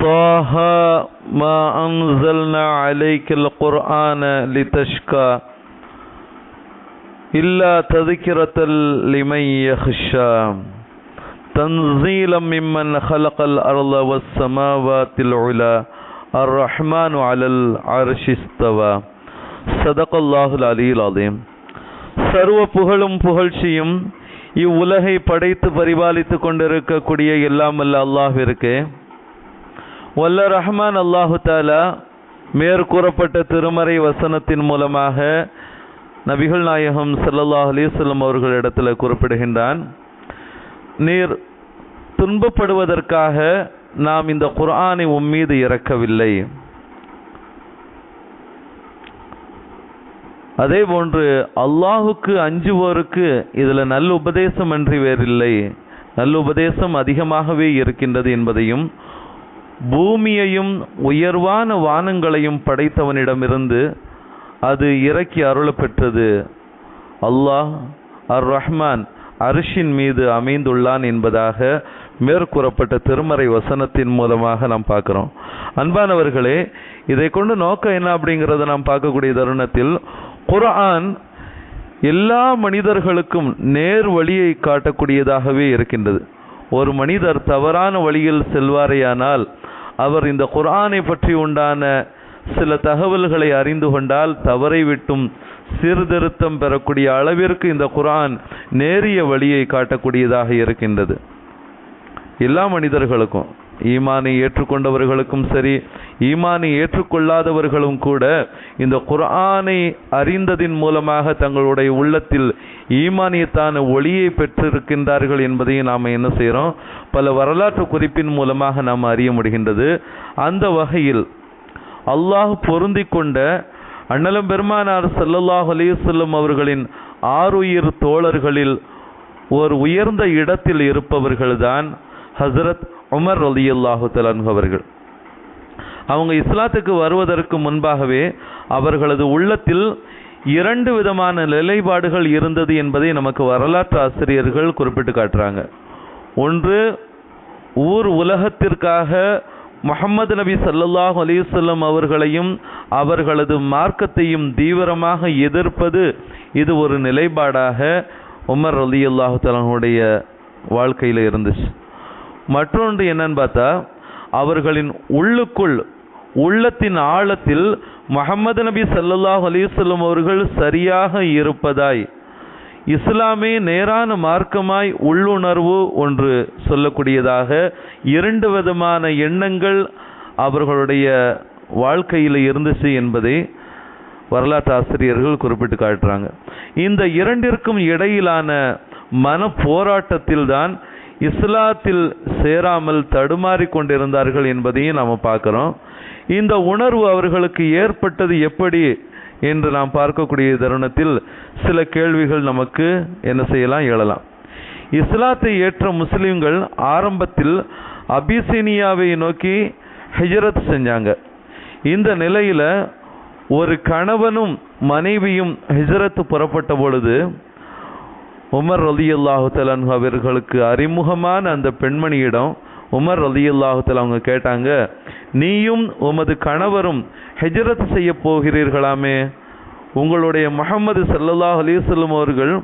طه ما أنزلنا عليك القرآن لتشقى إلا تذكرة لمن يخشى تنزيلا ممن خلق الأرض والسماوات العلى الرحمن على العرش استوى صدق الله العلي العظيم சர்வ புகழும் புகழ்ச்சியும் இவ்வுலகை படைத்து பரிபாலித்து கொண்டிருக்கக்கூடிய எல்லாம் அல்ல அல்லாஹிற்கு வல்ல ரஹ்மான் அல்லாஹு தாலா மேற்கூறப்பட்ட திருமறை வசனத்தின் மூலமாக நபிகள் நாயகம் ஸல்லல்லாஹு அலிசல்லம் அவர்கள் அவர்களிடத்தில் குறிப்பிடுகின்றான். நீர் துன்பப்படுவதற்காக நாம் இந்த குர்ஆனை உம்மீது இறக்கவில்லை. அதே போன்று அல்லாஹுக்கு அஞ்சுவோருக்கு இதுல நல்ல உபதேசம் அன்றி வேறில்லை. நல்ல உபதேசம் அதிகமாகவே இருக்கின்றது என்பதையும் பூமியையும் உயர்வான வானங்களையும் படைத்தவனிடமிருந்து அது இறக்கி அருளப்பெற்றது. அல்லாஹ் அர் ரஹ்மான் அரிஷின் மீது அமைந்துள்ளான் என்பதாக மேற்கூறப்பட்ட திருமறை வசனத்தின் மூலமாக நாம் பார்க்குறோம். அன்பானவர்களே இதை கொண்டு நோக்கம் என்ன அப்படிங்கிறத நாம் பார்க்கக்கூடிய தருணத்தில் குர்ஆன் எல்லா மனிதர்களுக்கும் நேர் வழியை காட்டக்கூடியதாகவே இருக்கின்றது. ஒரு மனிதர் தவறான வழியில் செல்வாரேயானால் அவர் இந்த குரானை பற்றி உண்டான சில தகவல்களை அறிந்து கொண்டால் தவறை விட்டும் சீர்திருத்தம் பெறக்கூடிய அளவிற்கு இந்த குரான் நேரிய வழியை காட்டக்கூடியதாக இருக்கின்றது. எல்லா மனிதர்களுக்கும் ஈமானை ஏற்றுக்கொண்டவர்களுக்கும் சரி ஈமானை ஏற்றுக்கொள்ளாதவர்களும் கூட இந்த குர்ஆனை அறிந்ததின் மூலமாக தங்களுடைய உள்ளத்தில் ஈமானியத்தான ஒளியை பெற்றிருக்கின்றார்கள் என்பதையும் நாம் என்ன செய்கிறோம் பல வரலாற்று குறிப்பின் மூலமாக நாம் அறிய முடிகின்றது. அந்த வகையில் அல்லாஹ் பொருந்தி கொண்ட அண்ணலம் பெருமானார் சல்லல்லாஹ் அலைஹி அவர்களின் ஆறுயிர் தோழர்களில் ஒரு உயர்ந்த இடத்தில் இருப்பவர்கள்தான் ஹசரத் உமர் ரலியல்லாஹு தலன்ஹு அவர்கள். அவங்க இஸ்லாத்துக்கு வருவதற்கு முன்பாகவே அவர்களது உள்ளத்தில் இரண்டு விதமான நிலைப்பாடுகள் இருந்தது என்பதை நமக்கு வரலாற்று ஆசிரியர்கள் குறிப்பிட்டு காட்டுறாங்க. ஒன்று ஊர் உலகத்திற்காக முகமது நபி சல்லல்லாஹு அலிசல்லம் அவர்களையும் அவர்களது மார்க்கத்தையும் தீவிரமாக எதிர்ப்பது இது ஒரு நிலைப்பாடாக உமர் அலி அல்லாஹு தலனுடைய வாழ்க்கையில் இருந்துச்சு. மற்றொன்று என்னன்னு பார்த்தா அவர்களின் உள்ளுக்குள் உள்ளத்தின் ஆழத்தில் முகமது நபி சல்லாஹ் அலிசல்லம் அவர்கள் சரியாக இருப்பதாய் இஸ்லாமே நேரான மார்க்கமாய் உள்ளுணர்வு ஒன்று சொல்லக்கூடியதாக இரண்டு விதமான எண்ணங்கள் அவர்களுடைய வாழ்க்கையில் இருந்துச்சு என்பதை வரலாற்று ஆசிரியர்கள் குறிப்பிட்டு காட்டுறாங்க. இந்த இரண்டிற்கும் இடையிலான மன போராட்டத்தில் தான் இஸ்லாத்தில் சேராமல் தடுமாறி கொண்டிருந்தார்கள் என்பதையும் நாம் பார்க்குறோம். இந்த உணர்வு அவர்களுக்கு ஏற்பட்டது எப்படி என்று நாம் பார்க்கக்கூடிய தருணத்தில் சில கேள்விகள் நமக்கு என்ன செய்யலாம் எழலாம். இஸ்லாத்தை ஏற்ற முஸ்லிம்கள் ஆரம்பத்தில் அபிசீனியாவை நோக்கி ஹிஜரத் செஞ்சாங்க. இந்த நிலையில் ஒரு கணவனும் மனைவியும் ஹிஜரத்து புறப்பட்ட பொழுது உமர் ரலி அல்லாஹு அவர்களுக்கு அறிமுகமான அந்த பெண்மணியிடம் உமர் ரலி அல்லாஹு அவங்க கேட்டாங்க நீயும் உமது கணவரும் ஹெஜரத் செய்ய போகிறீர்களாமே? உங்களுடைய முகமது சல்லல்லாஹ் அலிசல்லம் அவர்கள்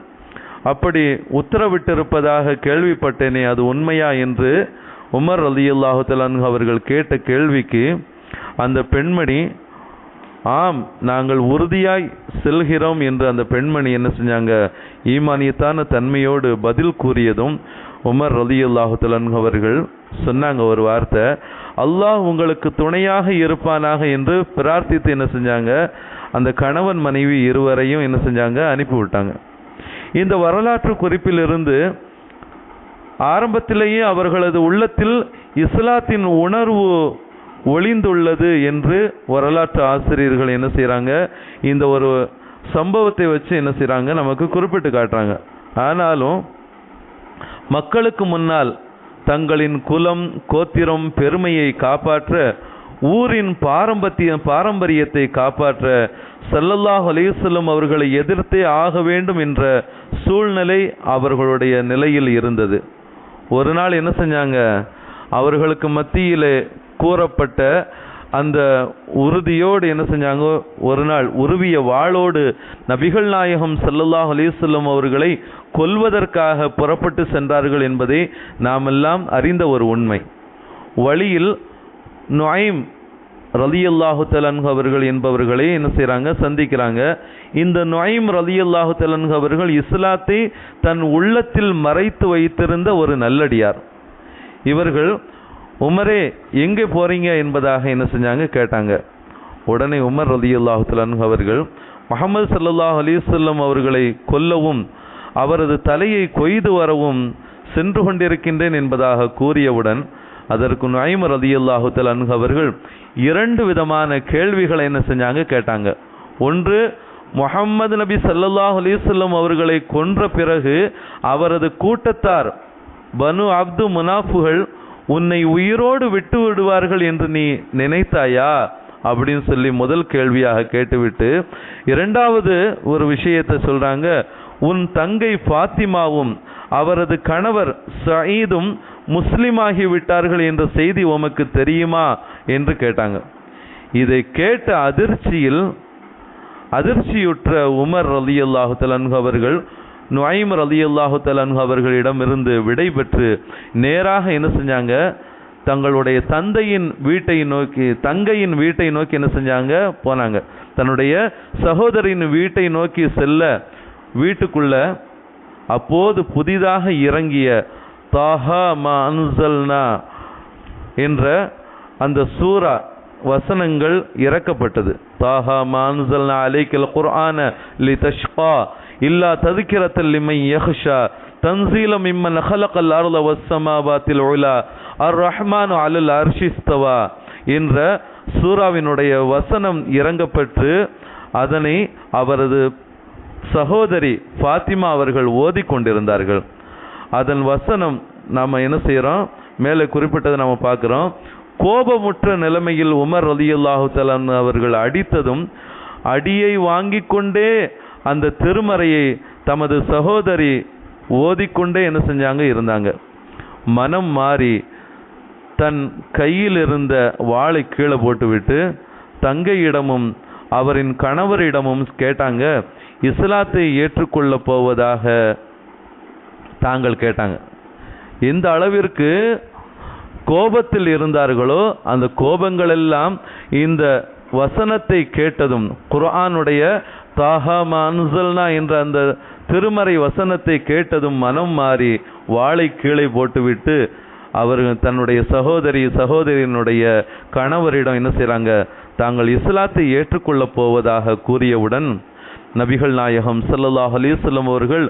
அப்படி உத்தரவிட்டிருப்பதாக கேள்விப்பட்டேனே அது உண்மையா? என்று உமர் அலி அல்லாஹு அவர்கள் கேட்ட கேள்விக்கு அந்த பெண்மணி ஆம் நாங்கள் உறுதியாய் செல்கிறோம் என்று அந்த பெண்மணி என்ன செஞ்சாங்க? ஈமானியத்தான தன்மையோடு பதில் கூறியதும் உமர் ரலி அல்லாஹு அவர்கள் சொன்னாங்க ஒரு வார்த்தை. அல்லாஹ் உங்களுக்கு துணையாக இருப்பானாக என்று பிரார்த்தித்து என்ன செஞ்சாங்க? அந்த கணவன் மனைவி இருவரையும் என்ன செஞ்சாங்க? அனுப்பிவிட்டாங்க இந்த வரலாற்று குறிப்பிலிருந்து ஆரம்பத்திலேயே அவர்களது உள்ளத்தில் இஸ்லாத்தின் உணர்வு ஒளிந்துள்ளது என்று வரலாற்று ஆசிரியர்கள் என்ன செய்கிறாங்க இந்த ஒரு சம்பவத்தை வச்சு என்ன செய்கிறாங்க நமக்கு குறிப்பிட்டு காட்டுறாங்க. ஆனாலும் மக்களுக்கு முன்னால் தங்களின் குலம் கோத்திரம் பெருமையை காப்பாற்ற ஊரின் பாரம்பரிய பாரம்பரியத்தை காப்பாற்ற ஸல்லல்லாஹு அலைஹி அவர்களை எதிர்த்தே ஆக வேண்டும் என்ற சூழ்நிலை அவர்களுடைய நிலையில் இருந்தது. ஒரு நாள் என்ன செஞ்சாங்க? அவர்களுக்கு மத்தியிலே கூறப்பட்ட அந்த உறுதியோடு என்ன செஞ்சாங்க? ஒரு நாள் உருவிய வாளோடு நபிகள் நாயகம் சல்லல்லாஹ் அலிசல்லம் அவர்களை கொல்வதற்காக புறப்பட்டு சென்றார்கள் என்பதை நாமெல்லாம் அறிந்த ஒரு உண்மை. வழியில் நொயம் ரலியல்லாஹு தலன்கு அவர்கள் என்பவர்களை என்ன செய்கிறாங்க சந்திக்கிறாங்க. இந்த நொயம் ரலியல்லாஹு தலன்கு அவர்கள் இஸ்லாத்தை தன் உள்ளத்தில் மறைத்து வைத்திருந்த ஒரு நல்லடியார். இவர்கள் உமரே எங்கே போகிறீங்க என்பதாக என்ன செஞ்சாங்க? கேட்டாங்க. உடனே உமர் ரலியல்லாஹு தலன்ஹு அவர்கள் முகமது சல்லாஹ் அலிசல்லம் அவர்களை கொல்லவும் அவரது தலையை கொய்து வரவும் சென்று கொண்டிருக்கின்றேன் என்பதாக கூறியவுடன் அதற்கு நுஐம் ரலியல்லாஹு தலன்ஹு அவர்கள் இரண்டு விதமான கேள்விகளை என்ன செஞ்சாங்க? கேட்டாங்க. ஒன்று முகம்மது நபி சல்லாஹ் அலிசல்லம் அவர்களை கொன்ற பிறகு அவரது கூட்டத்தார் பனு அப்து முனாஃபுகள் உன்னை உயிரோடு விட்டு விடுவார்கள் என்று நீ நினைத்தாயா? அப்படின்னு சொல்லி முதல் கேள்வியாக கேட்டுவிட்டு இரண்டாவது ஒரு விஷயத்தை சொல்றாங்க உன் தங்கை ஃபாத்திமாவும் அவரது கணவர் சயீதும் முஸ்லிமாகி விட்டார்கள் என்ற செய்தி உமக்கு தெரியுமா? என்று கேட்டாங்க. இதை கேட்ட அதிர்ச்சியில் அதிர்ச்சியுற்ற உமர் ரலியல்லாஹு தலன்ஹு அவர்கள் நுஐம் ரலியல்லாஹு தலன் அவர்களிடமிருந்து விடை பெற்று நேராக என்ன செஞ்சாங்க? தங்களுடைய தந்தையின் வீட்டை நோக்கி தங்கையின் வீட்டை நோக்கி என்ன செஞ்சாங்க? போனாங்க. தன்னுடைய சகோதரின் வீட்டை நோக்கி செல்ல வீட்டுக்குள்ள அப்போது புதிதாக இறங்கிய தாஹா மா அன்சல்னா என்ற அந்த சூரா வசனங்கள் இறக்கப்பட்டது. தாஹா மா அன்சல்னா அலைக்கல் குர்ஆன லி தஷ்கா இல்லா ததுக்கிறத்தில் இம்மை யஹ்ஷா தன்சீல மிம்மன் அகலக்கல் அருள வசமாபாத்தில் ஒலா அர் ரஹ்மான் அலுல் அர்ஷிஸ்தவா என்ற சூராவினுடைய வசனம் இறங்கப்பட்டு அதனை அவரது சகோதரி ஃபாத்திமா அவர்கள் ஓதி கொண்டிருந்தார்கள் அதன் வசனம் நாம் என்ன செய்கிறோம் மேலே குறிப்பிட்டதை நம்ம பார்க்குறோம். கோபமுற்ற நிலைமையில் உமர் ரலியுல்லாஹு தலான் அவர்கள் அடித்ததும் அடியை வாங்கி கொண்டே அந்த திருமறையை தமது சகோதரி ஓதிக்கொண்டே என்ன செஞ்சாங்க? இருந்தாங்க. மனம் மாறி தன் கையில் இருந்த வாளை கீழே போட்டுவிட்டு தங்கையிடமும் அவரின் கணவரிடமும் கேட்டாங்க இஸ்லாத்தை ஏற்றுக்கொள்ளப் போவதாக தாங்கள் கேட்டாங்க. எந்த அளவிற்கு கோபத்தில் இருந்தார்களோ அந்த கோபங்கள் எல்லாம் இந்த வசனத்தை கேட்டதும் குர்ஆனுடைய தாஹா மன்சல்னா என்ற அந்த திருமறை வசனத்தை கேட்டதும் மனம் மாறி வாளை கீழே போட்டுவிட்டு அவர்கள் தன்னுடைய சகோதரி சகோதரியினுடைய கணவரிடம் என்ன செய்கிறாங்க தாங்கள் இஸ்லாத்தை ஏற்றுக்கொள்ளப் போவதாக கூறியவுடன் நபிகள் நாயகம் சல்லல்லாஹ் அலிஸ்லம் அவர்கள்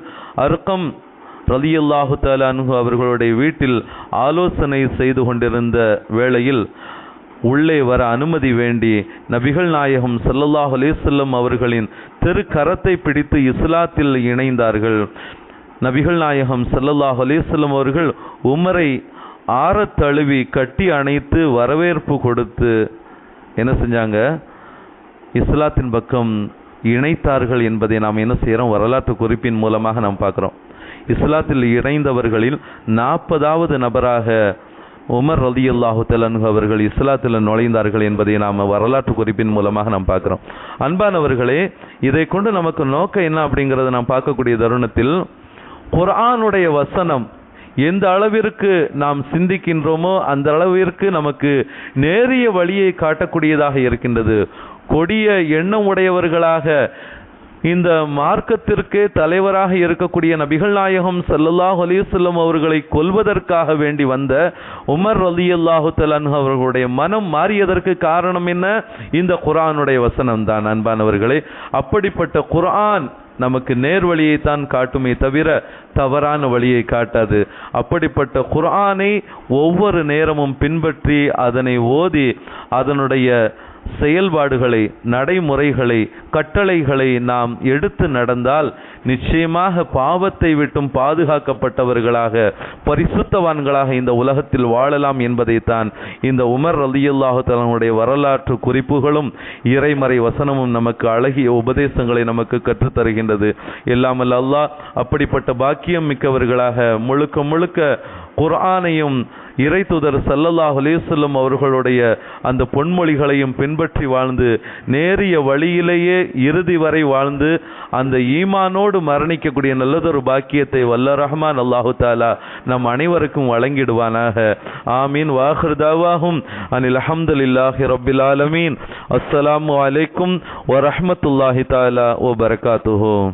அர்க்கம் ரலியல்லாஹு தஆலா அவர்களுடைய வீட்டில் ஆலோசனை செய்து கொண்டிருந்த வேளையில் உள்ளே வர அனுமதி வேண்டி நபிகள் நாயகம் சல்லல்லாஹ் அலேசல்லம் அவர்களின் திருக்கரத்தை பிடித்து இஸ்லாத்தில் இணைந்தார்கள். நபிகள் நாயகம் சல்லல்லாஹ் அலேசல்லம் அவர்கள் உமரை ஆற தழுவி கட்டி அணைத்து வரவேற்பு கொடுத்து என்ன செஞ்சாங்க? இஸ்லாத்தின் பக்கம் இணைத்தார்கள் என்பதை நாம் என்ன செய்கிறோம் வரலாற்று குறிப்பின் மூலமாக நாம் பார்க்குறோம். இஸ்லாத்தில் இணைந்தவர்களில் நாற்பதாவது நபராக உமர் ரலியல்லாஹு தலன்ஹு அவர்கள் இஸ்லாத்தில் நுழைந்தார்கள் என்பதை நாம் வரலாற்று குறிப்பின் மூலமாக நாம் பார்க்கிறோம். அன்பானவர்களே இதை கொண்டு நமக்கு நோக்கம் என்ன அப்படிங்கிறத நாம் பார்க்கக்கூடிய தருணத்தில் குரானுடைய வசனம் எந்த அளவிற்கு நாம் சிந்திக்கின்றோமோ அந்த அளவிற்கு நமக்கு நேரிய வழியை காட்டக்கூடியதாக இருக்கின்றது. கொடிய எண்ணம் உடையவர்களாக இந்த மார்க்கத்திற்கே தலைவராக இருக்கக்கூடிய நபிகள் நாயகம் சல்லல்லாஹ் அலிசல்லம் அவர்களை கொல்வதற்காக வேண்டி வந்த உமர் ரலியல்லாஹு தலான் அவர்களுடைய மனம் மாறியதற்கு காரணம் என்ன? இந்த குரானுடைய வசனம் தான் அன்பானவர்களே. அப்படிப்பட்ட குரான் நமக்கு நேர் வழியை தான் காட்டுமே தவிர தவறான வழியை காட்டாது. அப்படிப்பட்ட குர்ஆனை ஒவ்வொரு நேரமும் பின்பற்றி அதனை ஓதி அதனுடைய செயல்பாடுகளை நடைமுறைகளை கட்டளைகளை நாம் எடுத்து நடந்தால் நிச்சயமாக பாவத்தை விட்டும் பாதுகாக்கப்பட்டவர்களாக பரிசுத்தவான்களாக இந்த உலகத்தில் வாழலாம் என்பதைத்தான் இந்த உமர் ரலியல்லாஹு தலனுடைய வரலாற்று குறிப்புகளும் இறைமறை வசனமும் நமக்கு அழகிய உபதேசங்களை நமக்கு கற்றுத்தருகின்றது. எல்லாமல் அல்லாஹ் அப்படிப்பட்ட பாக்கியம் மிக்கவர்களாக முழுக்க முழுக்க குர்ஆனையும் இறை தூதர் சல்லல்லாஹ் அலேசல்லம் அவர்களுடைய அந்த பொன்மொழிகளையும் பின்பற்றி வாழ்ந்து நேரிய வழியிலேயே இறுதி வரை வாழ்ந்து அந்த ஈமானோடு மரணிக்கக்கூடிய நல்லதொரு பாக்கியத்தை வல்ல ரஹ்மான் அல்லாஹு தாலா நம் அனைவருக்கும் வழங்கிடுவானாக. ஆமீன். வாஹிருதாவாகும் அனில் அஹமதுல்லாஹி ரபில் ஆலமீன். அஸ்ஸலாமு அலைக்கும் வரஹ்மத்துல்லாஹி தாலா ஓ பரகாத்துஹோ.